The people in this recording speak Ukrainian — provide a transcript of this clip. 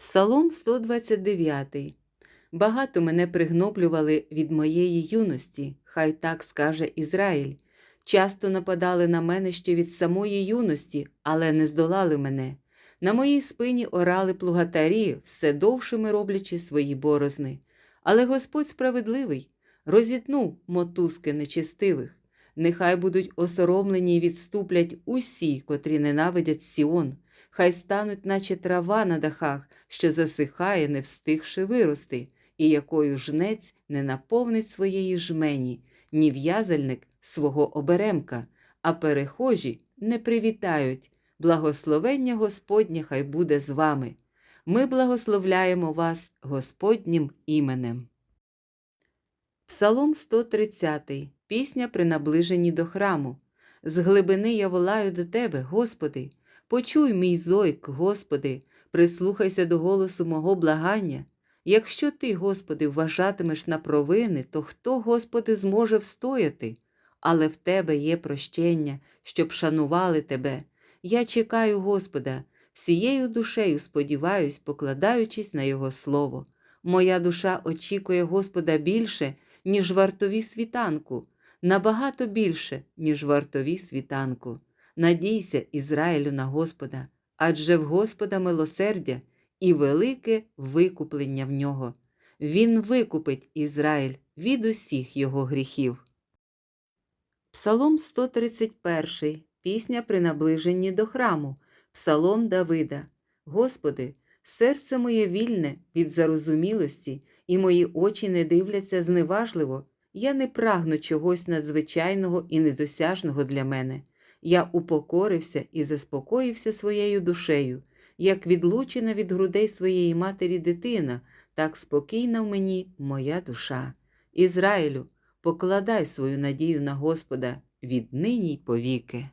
Псалом 129. Багато мене пригноблювали від моєї юності, хай так скаже Ізраїль. Часто нападали на мене ще від самої юності, але не здолали мене. На моїй спині орали плугатарі, все довшими роблячи свої борозни. Але Господь справедливий, розітнув мотузки нечестивих. Нехай будуть осоромлені й відступлять усі, котрі ненавидять Сіон. Хай стануть, наче трава на дахах, що засихає, не встигши вирости, і якою жнець не наповнить своєї жмені, ні в'язальник свого оберемка, а перехожі не привітають. Благословення Господнє хай буде з вами. Ми благословляємо вас Господнім іменем. Псалом 130. Пісня при наближенні до храму. З глибини я волаю до Тебе, Господи. Почуй мій зойк, Господи, прислухайся до голосу мого благання. Якщо ти, Господи, вважатимеш на провини, то хто, Господи, зможе встояти? Але в Тебе є прощення, щоб шанували Тебе. Я чекаю Господа, всією душею сподіваюсь, покладаючись на Його слово. Моя душа очікує Господа більше, ніж вартові світанку, набагато більше, ніж вартові світанку. Надійся, Ізраїлю, на Господа, адже в Господа милосердя і велике викуплення в нього. Він викупить Ізраїль від усіх його гріхів. Псалом 131. Пісня при наближенні до храму. Псалом Давида. Господи, серце моє вільне від зарозумілості, і мої очі не дивляться зневажливо. Я не прагну чогось надзвичайного і недосяжного для мене. Я упокорився і заспокоївся своєю душею, як відлучена від грудей своєї матері дитина, так спокійна в мені моя душа. Ізраїлю, покладай свою надію на Господа віднині й повіки.